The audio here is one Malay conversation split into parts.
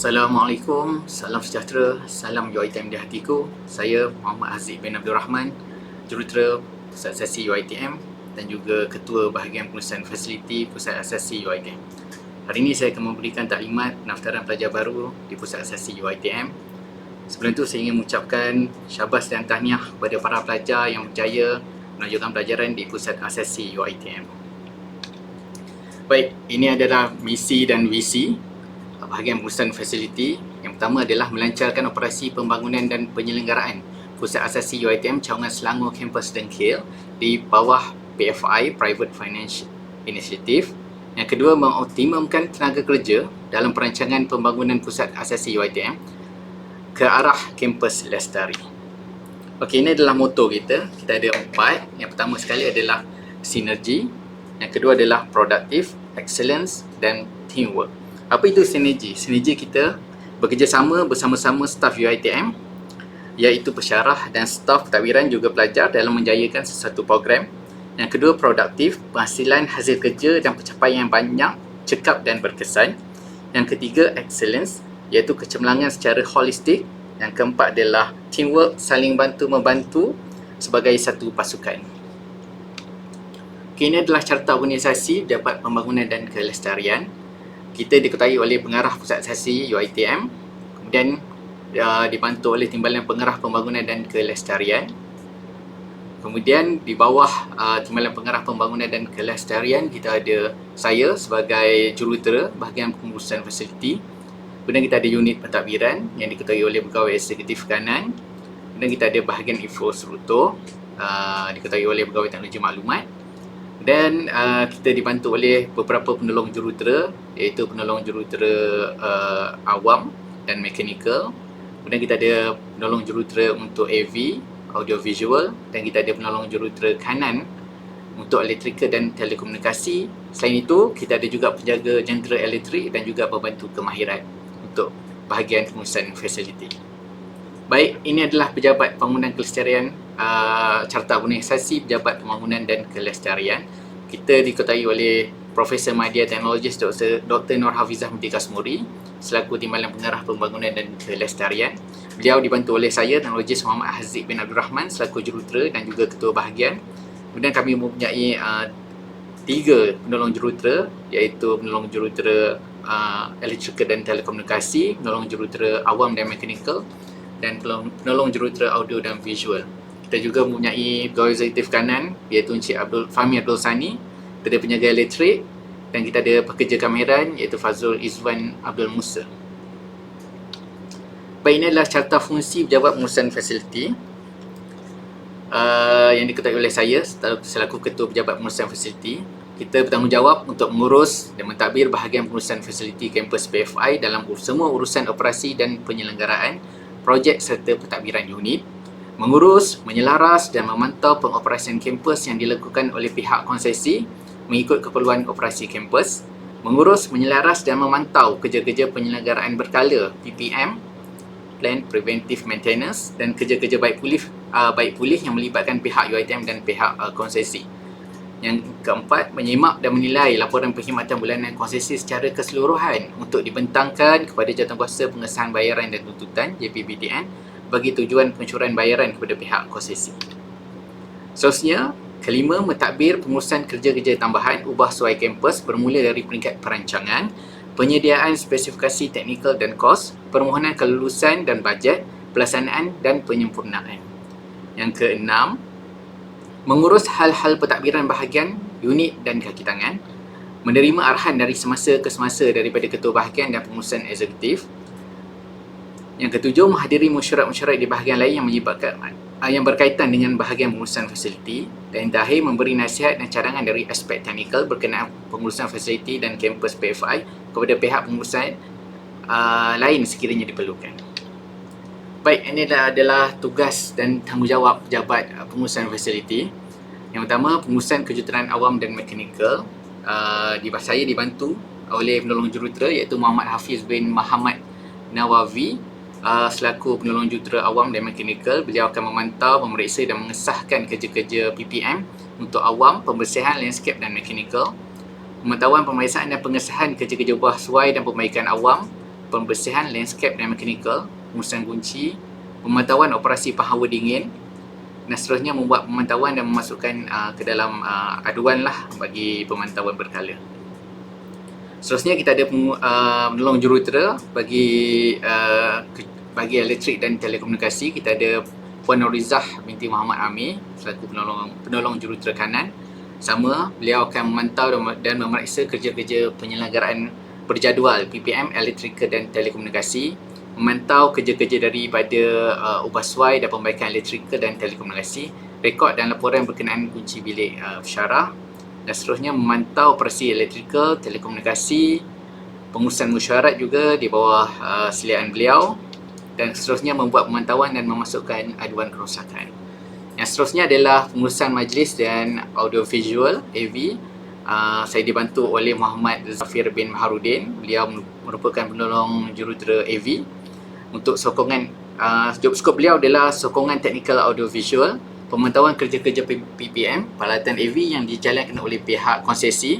Assalamualaikum, salam sejahtera, salam UiTM di hatiku. Saya Muhammad Haziq bin Abdul Rahman, jurutera Pusat Asasi UiTM dan juga Ketua Bahagian Pengurusan Fasiliti Pusat Asasi UiTM. Hari ini saya akan memberikan taklimat pendaftaran pelajar baru di Pusat Asasi UiTM. Sebelum itu saya ingin mengucapkan syabas dan tahniah kepada para pelajar yang berjaya melanjutkan pelajaran di Pusat Asasi UiTM. Baik, ini adalah misi dan visi bahagian pengurusan fasiliti. Yang pertama adalah melancarkan operasi pembangunan dan penyelenggaraan Pusat Asasi UiTM Cawangan Selangor Kampus Dengkil di bawah PFI Private Finance Initiative. Yang kedua, mengoptimumkan tenaga kerja dalam perancangan pembangunan Pusat Asasi UiTM ke arah kampus Lestari. Okey, ini adalah moto kita. Kita ada empat. Yang pertama sekali adalah sinergi. Yang kedua adalah productive, excellence dan teamwork. Apa itu sinergi? Sinergi kita bekerjasama bersama-sama staf UiTM iaitu pesyarah dan staf pentadbiran juga pelajar dalam menjayakan sesuatu program. Yang kedua, produktif, penghasilan hasil kerja dan pencapaian yang banyak, cekap dan berkesan. Yang ketiga, excellence, iaitu kecemerlangan secara holistik. Yang keempat adalah teamwork, saling bantu-membantu sebagai satu pasukan. Okay, ini adalah carta organisasi dapat pembangunan dan kelestarian kita diketahui oleh pengarah pusat asasi UiTM kemudian uh, dibantu oleh timbalan pengarah pembangunan dan kelestarian. Kemudian di bawah uh, timbalan pengarah pembangunan dan kelestarian kita ada saya sebagai jurutera bahagian pengurusan fasiliti. Kemudian kita ada unit pentadbiran yang diketahui oleh pegawai eksekutif kanan. Kemudian kita ada bahagian infrastruktur uh, diketahui oleh pegawai teknologi maklumat dan uh, kita dibantu oleh beberapa penolong jurutera iaitu penolong jurutera uh, awam dan mechanical. Kemudian kita ada penolong jurutera untuk AV audio visual dan kita ada penolong jurutera kanan untuk elektrika dan telekomunikasi. Selain itu kita ada juga penjaga jentera elektrik dan juga pembantu kemahiran untuk bahagian pengurusan fasiliti baik ini adalah pejabat bangunan kelestarian uh, Carta Organisasi Pejabat Pembangunan dan Kelestarian. Kita diketahui oleh Profesor Media Teknologis Dr. Dr. Nur Hafizah Mudi Kasmuri selaku Timbalan Pengarah Pembangunan dan Kelestarian. Beliau dibantu oleh saya, Teknologis Muhammad Haziq bin Abdul Rahman selaku jurutera dan juga ketua bahagian. Kemudian kami mempunyai uh, tiga penolong jurutera iaitu penolong jurutera uh, elektrika dan telekomunikasi, penolong jurutera awam dan mechanical dan penolong jurutera audio dan visual. Kita juga mempunyai pegawai eksekutif kanan iaitu Encik Abdul Fahmi Abdul Sani. Kita ada penjaga elektrik dan kita ada pekerja kameran iaitu Fazul Izwan Abdul Musa. Baik, ini adalah carta fungsi pejabat pengurusan fasiliti uh, yang diketahui oleh saya selaku ketua pejabat pengurusan fasiliti. Kita bertanggungjawab untuk mengurus dan mentadbir bahagian pengurusan fasiliti kampus PFI dalam semua urusan operasi dan penyelenggaraan projek serta pentadbiran unit mengurus, menyelaras dan memantau pengoperasian kampus yang dilakukan oleh pihak konsesi mengikut keperluan operasi kampus, mengurus, menyelaras dan memantau kerja-kerja penyelenggaraan berkala PPM, Plan Preventive Maintenance dan kerja-kerja baik pulih, uh, baik pulih yang melibatkan pihak UiTM dan pihak uh, konsesi. Yang keempat, menyimak dan menilai laporan perkhidmatan bulanan konsesi secara keseluruhan untuk dibentangkan kepada jawatankuasa pengesahan bayaran dan tuntutan JPBTN bagi tujuan pencuran bayaran kepada pihak konsesi. Seterusnya, kelima mentadbir pengurusan kerja-kerja tambahan ubah suai kampus bermula dari peringkat perancangan, penyediaan spesifikasi teknikal dan kos, permohonan kelulusan dan bajet, pelaksanaan dan penyempurnaan. Yang keenam, mengurus hal-hal pentadbiran bahagian, unit dan kaki tangan, menerima arahan dari semasa ke semasa daripada ketua bahagian dan pengurusan eksekutif, yang ketujuh, menghadiri mesyuarat-mesyuarat di bahagian lain yang menyebabkan uh, yang berkaitan dengan bahagian pengurusan fasiliti dan yang terakhir memberi nasihat dan cadangan dari aspek teknikal berkenaan pengurusan fasiliti dan kampus PFI kepada pihak pengurusan uh, lain sekiranya diperlukan. Baik, ini adalah, tugas dan tanggungjawab pejabat uh, pengurusan fasiliti. Yang pertama, pengurusan kejuruteraan awam dan mekanikal. Uh, di saya dibantu oleh penolong jurutera iaitu Muhammad Hafiz bin Muhammad Nawawi uh, selaku penolong jurutera awam dan mekanikal beliau akan memantau, memeriksa dan mengesahkan kerja-kerja PPM untuk awam, pembersihan, landscape dan mekanikal pemantauan pemeriksaan dan pengesahan kerja-kerja buah suai dan perbaikan awam pembersihan landscape dan mechanical, pengurusan kunci, pemantauan operasi power dingin dan seterusnya membuat pemantauan dan memasukkan uh, ke dalam uh, aduan lah bagi pemantauan berkala. Seterusnya kita ada uh, menolong jurutera bagi uh, bagi elektrik dan telekomunikasi. Kita ada Puan Norizah binti Muhammad Amir selaku penolong penolong jurutera kanan. Sama, beliau akan memantau dan memeriksa kerja-kerja penyelenggaraan berjadual PPM, elektrika dan telekomunikasi memantau kerja-kerja daripada uh, ubah suai dan pembaikan elektrika dan telekomunikasi rekod dan laporan berkenaan kunci bilik uh, syarah dan seterusnya memantau operasi elektrikal, telekomunikasi, pengurusan mesyuarat juga di bawah uh, silian beliau dan seterusnya membuat pemantauan dan memasukkan aduan kerosakan. Yang seterusnya adalah pengurusan majlis dan audiovisual AV. Uh, saya dibantu oleh Muhammad Zafir bin Maharudin. Beliau merupakan penolong jurutera AV. Untuk sokongan, uh, job scope beliau adalah sokongan technical audiovisual pemantauan kerja-kerja PPM, peralatan AV yang dijalankan oleh pihak konsesi,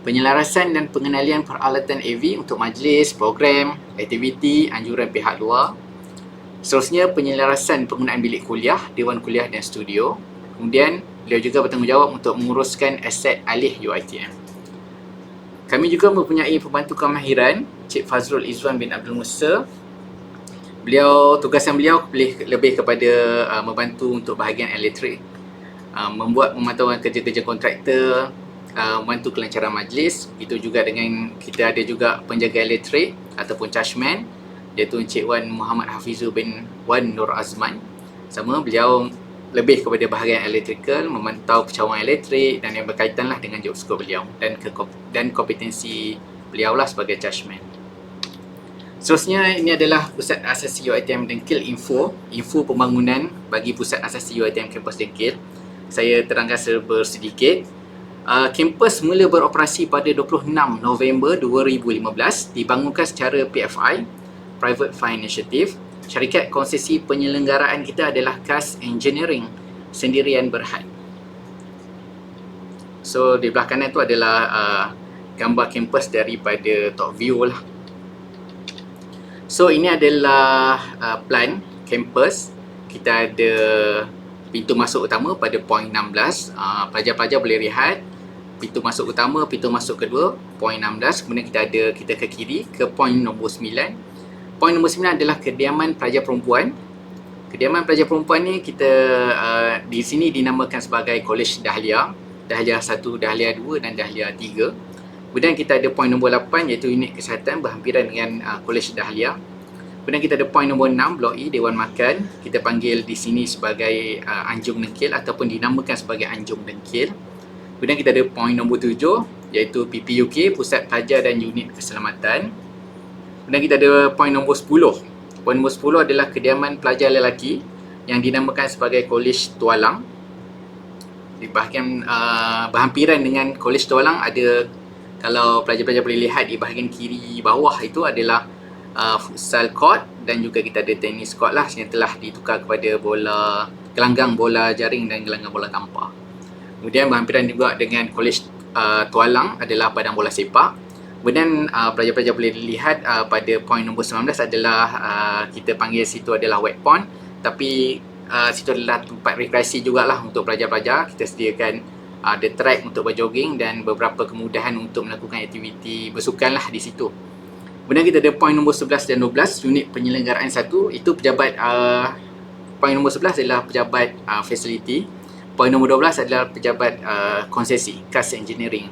penyelarasan dan pengenalian peralatan AV untuk majlis, program, aktiviti, anjuran pihak luar. Seterusnya, penyelarasan penggunaan bilik kuliah, dewan kuliah dan studio. Kemudian, beliau juga bertanggungjawab untuk menguruskan aset alih UITM. Kami juga mempunyai pembantu kemahiran, Cik Fazrul Izwan bin Abdul Musa beliau tugasan beliau lebih, lebih kepada uh, membantu untuk bahagian elektrik. Uh, membuat pemantauan kerja-kerja kontraktor uh, membantu kelancaran majlis. Itu juga dengan kita ada juga penjaga elektrik ataupun chargeman iaitu Encik Wan Muhammad Hafizul bin Wan Nur Azman. Sama beliau lebih kepada bahagian elektrikal memantau kecawangan elektrik dan yang berkaitan lah dengan job scope beliau dan ke, dan kompetensi beliau lah sebagai chargeman Seterusnya ini adalah Pusat Asasi UiTM Dengkil Info. Info pembangunan bagi Pusat Asasi UiTM Kampus Dengkil. Saya terangkan serba sedikit uh, Kampus mula beroperasi pada 26 November 2015 Dibangunkan secara PFI Private Fine Initiative. Syarikat konsesi penyelenggaraan kita adalah KAS Engineering Sendirian Berhad. So di belah kanan tu adalah uh, gambar kampus daripada top view lah So ini adalah uh, plan campus. Kita ada pintu masuk utama pada poin 16. Uh, pelajar-pelajar boleh lihat pintu masuk utama, pintu masuk kedua, poin 16. Kemudian kita ada kita ke kiri ke poin nombor 9. Poin nombor 9 adalah kediaman pelajar perempuan. Kediaman pelajar perempuan ni kita uh, di sini dinamakan sebagai College Dahlia. Dahlia 1, Dahlia 2 dan Dahlia 3. Kemudian kita ada poin nombor 8 iaitu unit kesihatan berhampiran dengan uh, Kolej Dahlia. Kemudian kita ada poin nombor 6 Blok E Dewan Makan. Kita panggil di sini sebagai uh, Anjung Dengkil ataupun dinamakan sebagai Anjung Dengkil. Kemudian kita ada poin nombor 7 iaitu PPUK Pusat Pelajar dan Unit Keselamatan. Kemudian kita ada poin nombor 10. Poin nombor 10 adalah kediaman pelajar lelaki yang dinamakan sebagai Kolej Tualang. Di bahagian uh, berhampiran dengan Kolej Tualang ada kalau pelajar-pelajar boleh lihat di bahagian kiri bawah itu adalah uh, futsal court dan juga kita ada tenis court lah yang telah ditukar kepada bola gelanggang bola jaring dan gelanggang bola tampar. Kemudian berhampiran juga dengan kolej uh, Tualang adalah padang bola sepak. Kemudian uh, pelajar-pelajar boleh lihat uh, pada poin nombor 19 adalah uh, kita panggil situ adalah wet pond tapi uh, situ adalah tempat rekreasi jugalah untuk pelajar-pelajar. Kita sediakan ada track untuk berjogging dan beberapa kemudahan untuk melakukan aktiviti bersukan lah di situ. Kemudian kita ada poin nombor 11 dan 12 unit penyelenggaraan satu itu pejabat uh, poin nombor 11 adalah pejabat uh, facility. Poin nombor 12 adalah pejabat uh, konsesi, CAS Engineering.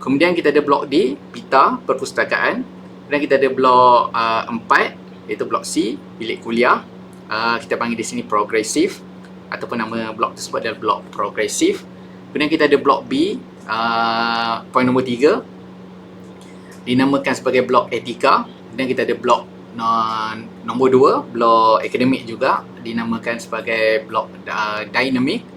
Kemudian kita ada blok D, PITA, perpustakaan. Kemudian kita ada blok uh, 4 iaitu blok C, bilik kuliah. Uh, kita panggil di sini progresif ataupun nama blok tersebut adalah blok progresif. Kemudian kita ada blok B, uh, poin nombor 3 dinamakan sebagai blok etika. Kemudian kita ada blok uh, nombor 2, blok akademik juga dinamakan sebagai blok uh, dinamik.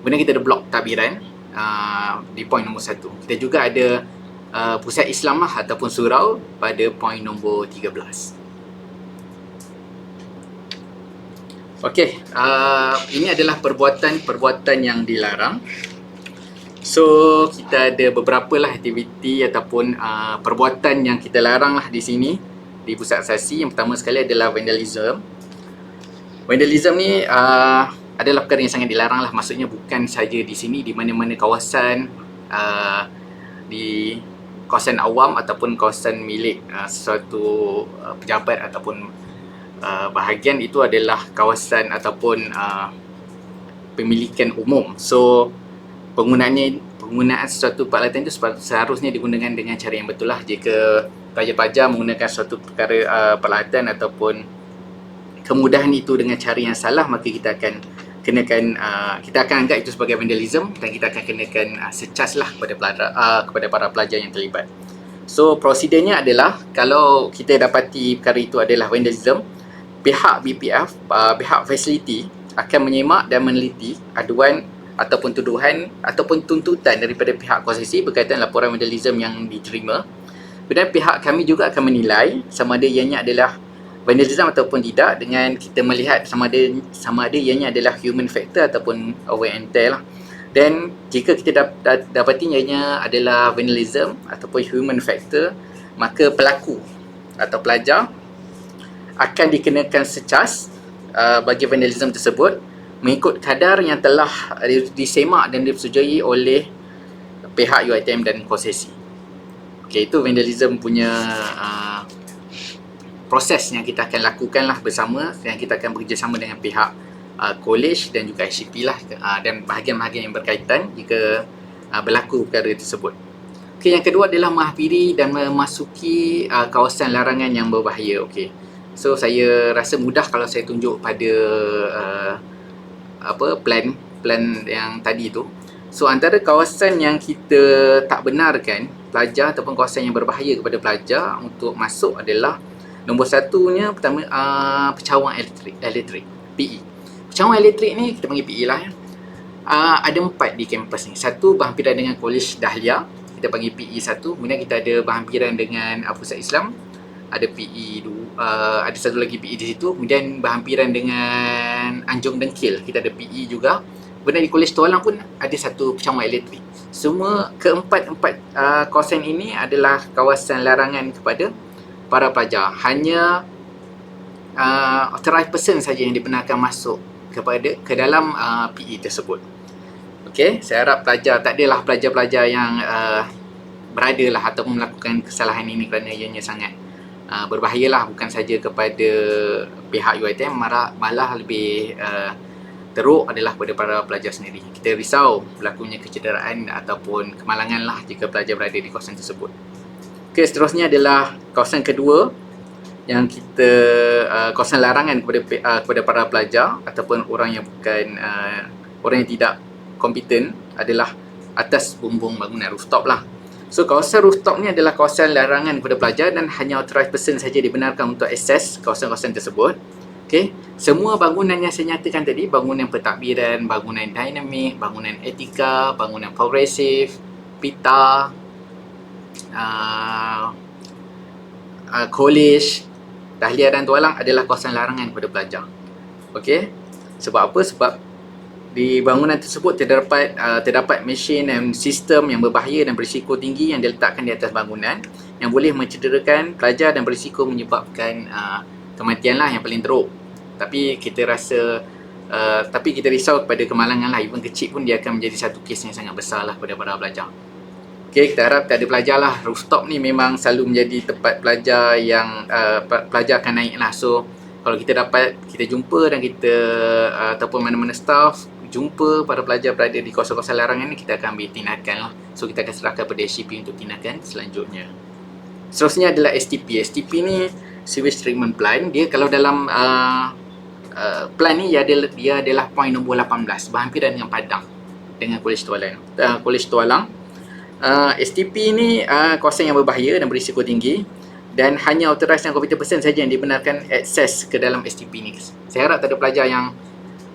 Kemudian kita ada blok tabiran uh, di poin nombor 1. Kita juga ada uh, pusat Islam lah ataupun surau pada poin nombor 13. Okey, uh, ini adalah perbuatan-perbuatan yang dilarang. So kita ada beberapa lah aktiviti ataupun uh, perbuatan yang kita larang lah di sini di pusat asasi. Yang pertama sekali adalah vandalism. Vandalism ni uh, adalah perkara yang sangat dilarang lah. Maksudnya bukan saja di sini, di mana-mana kawasan uh, di kawasan awam ataupun kawasan milik uh, sesuatu uh, pejabat ataupun uh, bahagian itu adalah kawasan ataupun uh, pemilikan umum. So penggunaannya penggunaan sesuatu peralatan itu seharusnya digunakan dengan cara yang betul lah jika pelajar-pelajar menggunakan suatu perkara uh, peralatan ataupun kemudahan itu dengan cara yang salah maka kita akan kenakan uh, kita akan anggap itu sebagai vandalism dan kita akan kenakan uh, secas lah kepada pelajar, uh, kepada para pelajar yang terlibat. So prosedurnya adalah kalau kita dapati perkara itu adalah vandalism, pihak BPF, uh, pihak facility akan menyemak dan meneliti aduan ataupun tuduhan ataupun tuntutan daripada pihak konsesi berkaitan laporan vandalism yang diterima. Kemudian pihak kami juga akan menilai sama ada ianya adalah vandalism ataupun tidak dengan kita melihat sama ada sama ada ianya adalah human factor ataupun wear and tear lah. Dan jika kita dap, dapati ianya adalah vandalism ataupun human factor, maka pelaku atau pelajar akan dikenakan secas uh, bagi vandalism tersebut mengikut kadar yang telah disemak dan disetujui oleh pihak UiTM dan konsesi. Okay, itu vandalism punya uh, proses yang kita akan lakukan lah bersama dan kita akan bekerjasama dengan pihak uh, college dan juga ICP lah uh, dan bahagian-bahagian yang berkaitan jika uh, berlaku perkara tersebut. Okay, yang kedua adalah menghampiri dan memasuki uh, kawasan larangan yang berbahaya. Okay. So saya rasa mudah kalau saya tunjuk pada uh, apa plan plan yang tadi tu. So antara kawasan yang kita tak benarkan pelajar ataupun kawasan yang berbahaya kepada pelajar untuk masuk adalah nombor satunya pertama uh, pecawang elektrik, elektrik PE. Pecawang elektrik ni kita panggil PE lah ya. Uh, ada empat di kampus ni. Satu berhampiran dengan College Dahlia, kita panggil PE satu. Kemudian kita ada berhampiran dengan uh, Pusat Islam, ada PE uh, ada satu lagi PE di situ kemudian berhampiran dengan Anjung Dengkil kita ada PE juga. Kemudian di Kolej Tualang pun ada satu pecawan elektrik. Semua keempat-empat uh, kawasan ini adalah kawasan larangan kepada para pelajar. Hanya uh, authorized person saja yang dibenarkan masuk kepada ke dalam uh, PE tersebut. Okey, saya harap pelajar tak adalah pelajar-pelajar yang uh, berada lah atau melakukan kesalahan ini kerana ianya sangat uh, berbahayalah bukan saja kepada pihak UiTM malah, malah lebih uh, teruk adalah kepada para pelajar sendiri. Kita risau berlakunya kecederaan ataupun kemalangan lah jika pelajar berada di kawasan tersebut. Okey, seterusnya adalah kawasan kedua yang kita uh, kawasan larangan kepada uh, kepada para pelajar ataupun orang yang bukan uh, orang yang tidak kompeten adalah atas bumbung bangunan rooftop lah. So kawasan rooftop ni adalah kawasan larangan kepada pelajar dan hanya authorized person saja dibenarkan untuk akses kawasan-kawasan tersebut. Okay. Semua bangunan yang saya nyatakan tadi, bangunan pentadbiran, bangunan dinamik, bangunan etika, bangunan progresif, pita, uh, uh, college, dahlia dan tualang adalah kawasan larangan kepada pelajar. Okay. Sebab apa? Sebab di bangunan tersebut terdapat uh, terdapat mesin dan sistem yang berbahaya dan berisiko tinggi yang diletakkan di atas bangunan yang boleh mencederakan pelajar dan berisiko menyebabkan uh, kematian lah yang paling teruk. Tapi kita rasa uh, tapi kita risau kepada kemalangan lah even kecil pun dia akan menjadi satu kes yang sangat besar lah kepada para pelajar. Okay, kita harap tak ada pelajar lah. Rooftop ni memang selalu menjadi tempat pelajar yang uh, pelajar akan naik lah. So, kalau kita dapat, kita jumpa dan kita uh, ataupun mana-mana staff jumpa para pelajar berada di kawasan-kawasan larangan ni kita akan ambil tindakan lah. So kita akan serahkan pada SCP untuk tindakan selanjutnya. Seterusnya adalah STP. STP ni Sewage Treatment Plan. Dia kalau dalam uh, uh, plan ni dia adalah, dia adalah point nombor 18 berhampiran dengan Padang dengan Kolej Tualang. Uh, Kolej Tualang. Uh, STP ni uh, kawasan yang berbahaya dan berisiko tinggi dan hanya authorized dan computer person saja yang dibenarkan akses ke dalam STP ni. Saya harap tak ada pelajar yang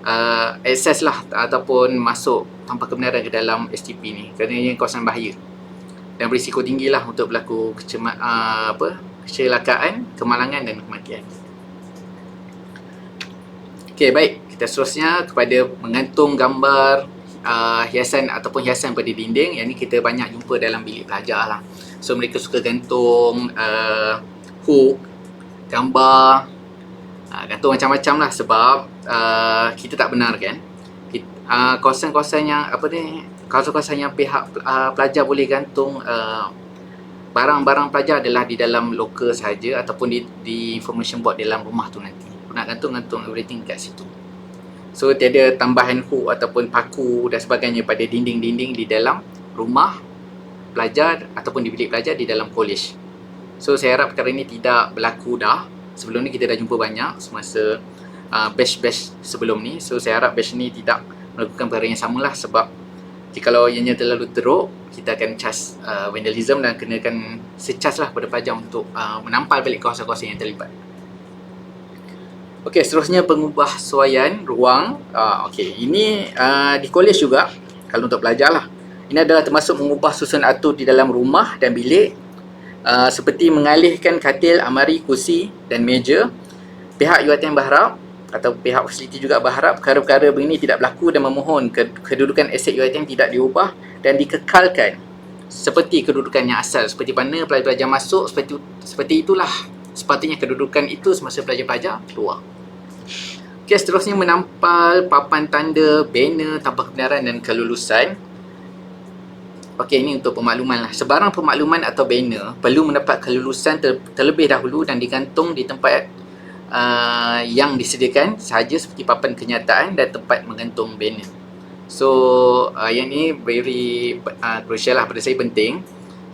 uh, access lah ataupun masuk tanpa kebenaran ke dalam STP ni. Kerana ia kawasan bahaya. Dan berisiko tinggi lah untuk berlaku kecema, uh, apa, kecelakaan, kemalangan dan kematian. Ok baik. Kita seterusnya kepada mengantung gambar uh, hiasan ataupun hiasan pada dinding. Yang ni kita banyak jumpa dalam bilik pelajar lah. So mereka suka gantung uh, hook gambar uh, gantung macam-macam lah sebab uh, kita tak benar kan. Uh, kawasan-kawasan yang apa ni kawasan-kawasan yang pihak uh, pelajar boleh gantung uh, barang-barang pelajar adalah di dalam loker saja ataupun di, di information board dalam rumah tu nanti. Nak gantung-gantung everything kat situ. So tiada tambahan hook ataupun paku dan sebagainya pada dinding-dinding di dalam rumah pelajar ataupun di bilik pelajar di dalam college. So saya harap perkara ini tidak berlaku dah sebelum ni kita dah jumpa banyak semasa uh, batch-batch sebelum ni so saya harap batch ni tidak melakukan perkara yang samalah sebab jikalau ianya terlalu teruk kita akan cas uh, vandalism dan kenakan secas lah pada pelajar untuk uh, menampal balik kawasan-kawasan yang terlibat Okey, seterusnya pengubah suaian ruang. Uh, Okey, ini uh, di college juga kalau untuk pelajar lah. Ini adalah termasuk mengubah susun atur di dalam rumah dan bilik uh, seperti mengalihkan katil, amari, kursi dan meja. Pihak UiTM berharap atau pihak fasiliti juga berharap perkara-perkara begini tidak berlaku dan memohon kedudukan aset UiTM tidak diubah dan dikekalkan seperti kedudukan yang asal seperti mana pelajar-pelajar masuk seperti seperti itulah sepatutnya kedudukan itu semasa pelajar-pelajar keluar. Okey, seterusnya menampal papan tanda, banner tanpa kebenaran dan kelulusan. Okey, ini untuk pemakluman lah. Sebarang pemakluman atau banner perlu mendapat kelulusan ter- terlebih dahulu dan digantung di tempat uh, yang disediakan sahaja seperti papan kenyataan dan tempat menggantung banner. So, uh, yang ini very uh, crucial lah pada saya penting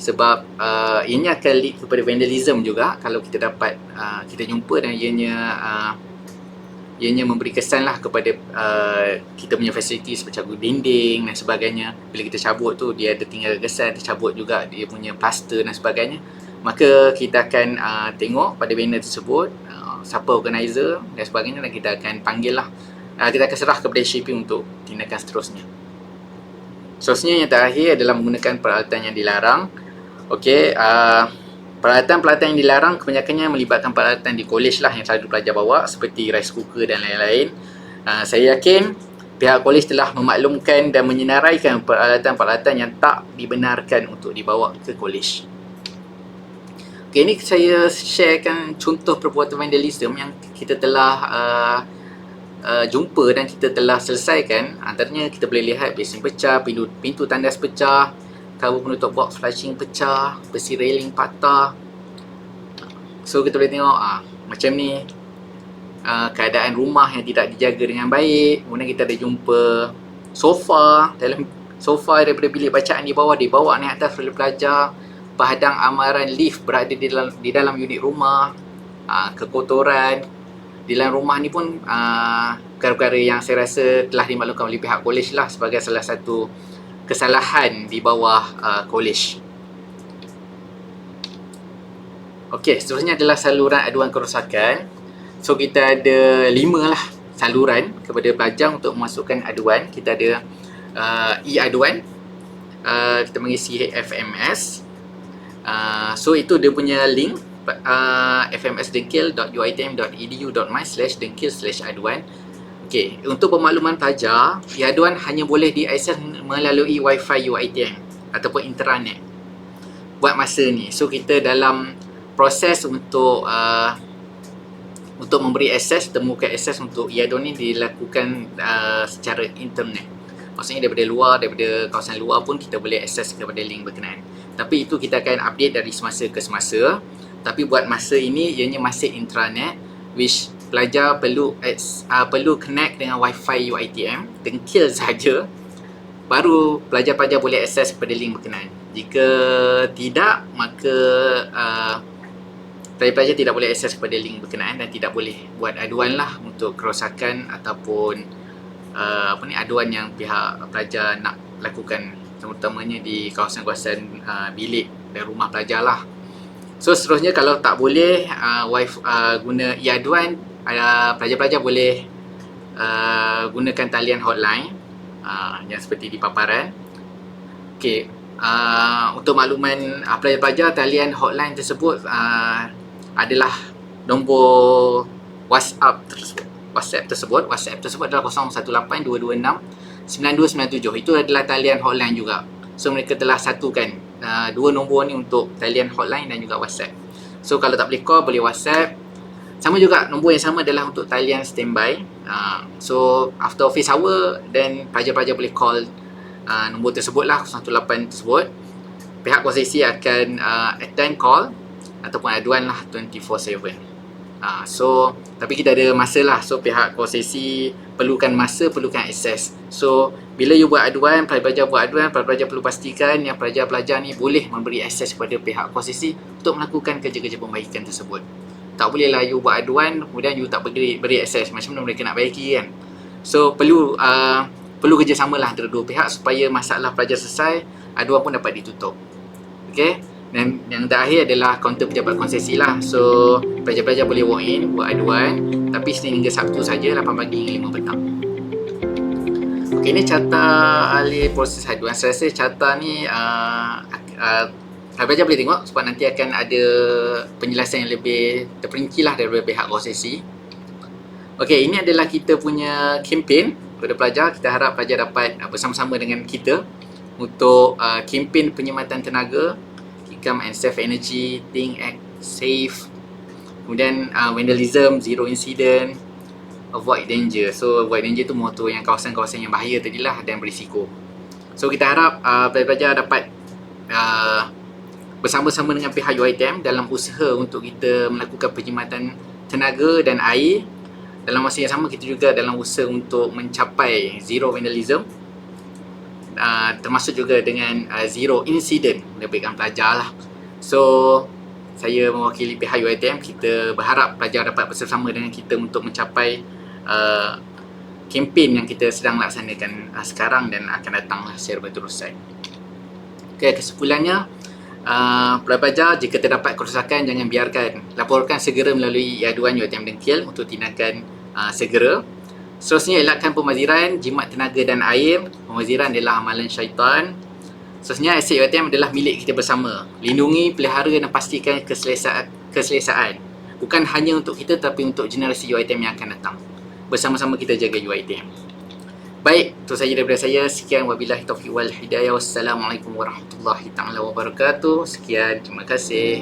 sebab uh, ianya akan lead kepada vandalism juga kalau kita dapat uh, kita jumpa dan ianya uh, ianya memberi kesan lah kepada uh, kita punya fasiliti seperti dinding dan sebagainya. Bila kita cabut tu dia ada tinggal kesan tercabut juga dia punya plaster dan sebagainya. Maka kita akan uh, tengok pada banner tersebut uh, siapa organizer dan sebagainya dan kita akan panggil lah. Uh, kita akan serah kepada shipping untuk tindakan seterusnya. Seterusnya yang terakhir adalah menggunakan peralatan yang dilarang. Okey, uh, peralatan-peralatan yang dilarang kebanyakannya melibatkan peralatan di college lah yang selalu pelajar bawa seperti rice cooker dan lain-lain. Uh, saya yakin pihak college telah memaklumkan dan menyenaraikan peralatan-peralatan yang tak dibenarkan untuk dibawa ke college. Okay, ini saya sharekan contoh perbuatan vandalism yang kita telah uh, uh, jumpa dan kita telah selesaikan. Antaranya kita boleh lihat besin pecah, pintu, pintu tandas pecah, cover penutup box flashing pecah, besi railing patah. So kita boleh tengok ah macam ni uh, keadaan rumah yang tidak dijaga dengan baik. Kemudian kita ada jumpa sofa dalam sofa daripada bilik bacaan di bawah dibawa naik atas oleh pelajar. Pahadang amaran lift berada di dalam di dalam unit rumah. Uh, kekotoran di dalam rumah ni pun uh, perkara-perkara yang saya rasa telah dimaklumkan oleh pihak kolej lah sebagai salah satu kesalahan di bawah uh, college. Okey, seterusnya adalah saluran aduan kerosakan. So kita ada lima lah saluran kepada pelajar untuk memasukkan aduan. Kita ada uh, e-aduan, uh, kita mengisi FMS. Uh, so itu dia punya link uh, fmsdengkil.uitm.edu.my slash dengkil slash aduan Okey, untuk pemakluman pelajar, iaduan hanya boleh diakses melalui wifi UiTM ataupun intranet buat masa ni. So kita dalam proses untuk uh, untuk memberi akses, temukan akses untuk iaduan ni dilakukan uh, secara internet. Maksudnya daripada luar, daripada kawasan luar pun kita boleh akses kepada link berkenaan. Tapi itu kita akan update dari semasa ke semasa. Tapi buat masa ini ianya masih intranet which pelajar perlu uh, perlu connect dengan wifi UiTM dengkil saja baru pelajar-pelajar boleh akses kepada link berkenaan. Jika tidak maka uh, pelajar-pelajar tidak boleh akses kepada link berkenaan dan tidak boleh buat aduan lah untuk kerosakan ataupun uh, apa ni aduan yang pihak pelajar nak lakukan terutamanya di kawasan-kawasan uh, bilik dan rumah pelajar lah. So seterusnya kalau tak boleh uh, wifi uh, guna e-aduan uh, pelajar-pelajar boleh uh, gunakan talian hotline uh, yang seperti di paparan. Okey, uh, untuk makluman uh, pelajar-pelajar talian hotline tersebut uh, adalah nombor WhatsApp tersebut. WhatsApp tersebut, WhatsApp tersebut adalah 0182269297. Itu adalah talian hotline juga. So mereka telah satukan uh, dua nombor ni untuk talian hotline dan juga WhatsApp. So kalau tak boleh call boleh WhatsApp sama juga nombor yang sama adalah untuk talian standby. Uh, so after office hour then pelajar-pelajar boleh call uh, nombor tersebut lah 018 tersebut. Pihak konsesi akan uh, attend call ataupun aduan lah 24/7. Uh, so tapi kita ada masa lah. So pihak konsesi perlukan masa, perlukan akses. So bila you buat aduan, pelajar buat aduan, pelajar perlu pastikan yang pelajar-pelajar ni boleh memberi akses kepada pihak konsesi untuk melakukan kerja-kerja pembaikan tersebut tak boleh lah you buat aduan kemudian you tak beri, beri akses macam mana mereka nak baiki kan? So perlu uh, perlu kerjasama lah antara dua pihak supaya masalah pelajar selesai aduan pun dapat ditutup. Ok dan yang terakhir adalah kaunter pejabat konsesi lah. So pelajar-pelajar boleh walk in buat aduan tapi Senin hingga Sabtu saja 8 pagi hingga 5 petang. Ok ni carta ahli proses aduan. Saya rasa carta ni uh, uh, Pelajar boleh tengok sebab nanti akan ada penjelasan yang lebih terperinci lah daripada pihak konsesi. Okey, ini adalah kita punya kempen kepada pelajar. Kita harap pelajar dapat uh, bersama-sama dengan kita untuk uh, kempen penyematan tenaga, Ikam and Safe Energy, Think Act Safe, kemudian uh, vandalism, zero incident, avoid danger. So, avoid danger tu moto yang kawasan-kawasan yang bahaya tadilah dan berisiko. So, kita harap uh, pelajar dapat uh, bersama-sama dengan pihak UiTM dalam usaha untuk kita melakukan penjimatan tenaga dan air. Dalam masa yang sama kita juga dalam usaha untuk mencapai zero vandalism uh, termasuk juga dengan uh, zero incident. Lebihkan pelajar lah. So saya mewakili pihak UiTM kita berharap pelajar dapat bersama dengan kita untuk mencapai uh, kempen yang kita sedang laksanakan uh, sekarang dan akan datang lah secara berterusan. Okay, kesimpulannya Uh, pelajar jika terdapat kerosakan jangan biarkan. Laporkan segera melalui aduan UiTM Dengkil untuk tindakan uh, segera. Seterusnya elakkan pemaziran jimat tenaga dan air. Pemaziran adalah amalan syaitan. Seterusnya aset UiTM adalah milik kita bersama. Lindungi, pelihara dan pastikan keselesaan, keselesaan. Bukan hanya untuk kita tapi untuk generasi UiTM yang akan datang. Bersama-sama kita jaga UiTM Baik, itu saja daripada saya. Sekian wabillahi taufiq wal hidayah. Wassalamualaikum warahmatullahi taala wabarakatuh. Sekian, terima kasih.